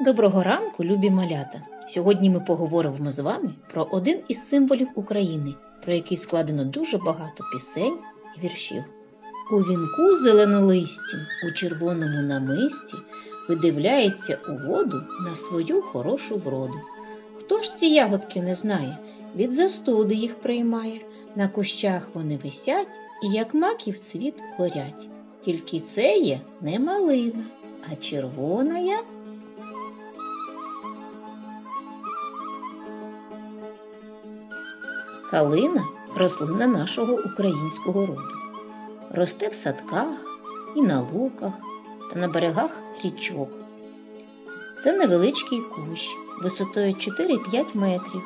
Доброго ранку, любі малята! Сьогодні ми поговоримо з вами про один із символів України, про який складено дуже багато пісень і віршів. У вінку зеленолистім, у червоному намисті видивляється у воду на свою хорошу вроду. Хто ж ці ягодки не знає, від застуди їх приймає, на кущах вони висять і як маків цвіт горять. Тільки це є не малина, а червона я Калина рослина нашого українського роду. Росте в садках і на луках та на берегах річок. Це невеличкий кущ висотою 4-5 метрів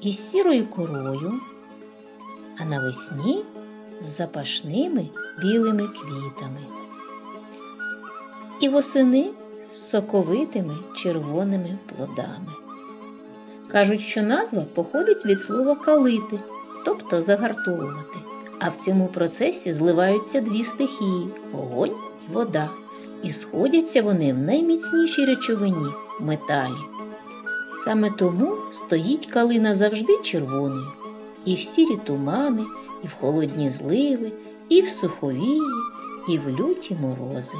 із сірою корою, а навесні з запашними білими квітами. І восени з соковитими червоними плодами. Кажуть, що назва походить від слова калити, тобто загартовувати. А в цьому процесі зливаються дві стихії вогонь і вода, і сходяться вони в найміцнішій речовині металі. Саме тому стоїть калина завжди червоною, і в сірі тумани, і в холодні зливи, і в суховії, і в люті морози.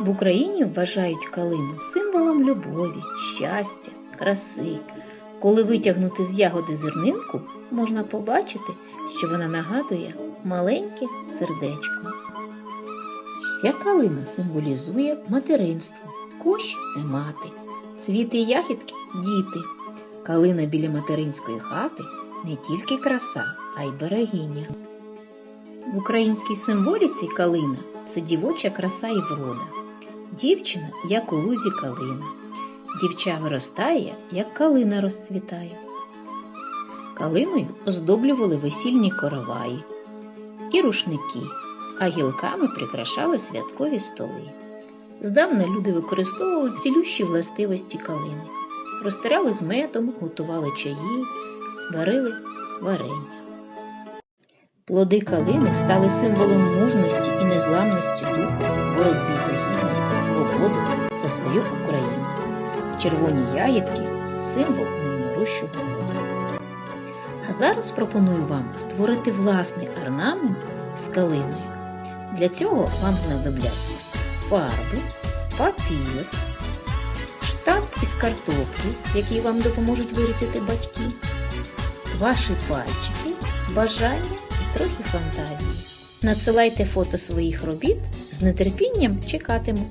В Україні вважають калину символом любові, щастя, краси. Коли витягнути з ягоди зернинку, можна побачити, що вона нагадує маленьке сердечко. Ця калина символізує материнство, кущ це мати, цвіти і ягідки діти. Калина біля материнської хати не тільки краса, а й берегиня. В українській символіці калина це дівоча краса і врода. Дівчина, як у лузі калина. Дівча виростає, як калина розцвітає. Калиною оздоблювали весільні короваї і рушники, а гілками прикрашали святкові столи. Здавна люди використовували цілющі властивості калини, розтирали з медом, готували чаї, варили варення. Плоди калини стали символом мужності і незламності духу боротьбі за гідність, свободу за свою Україну. Червоні ягідки символ неминущого роду. А зараз пропоную вам створити власний орнамент з калиною. Для цього вам знадобляться фарби, папір, штамп із картоплі, який вам допоможуть вирізати батьки, ваші пальчики, бажання і трохи фантазії. Надсилайте фото своїх робіт з нетерпінням чекатиму.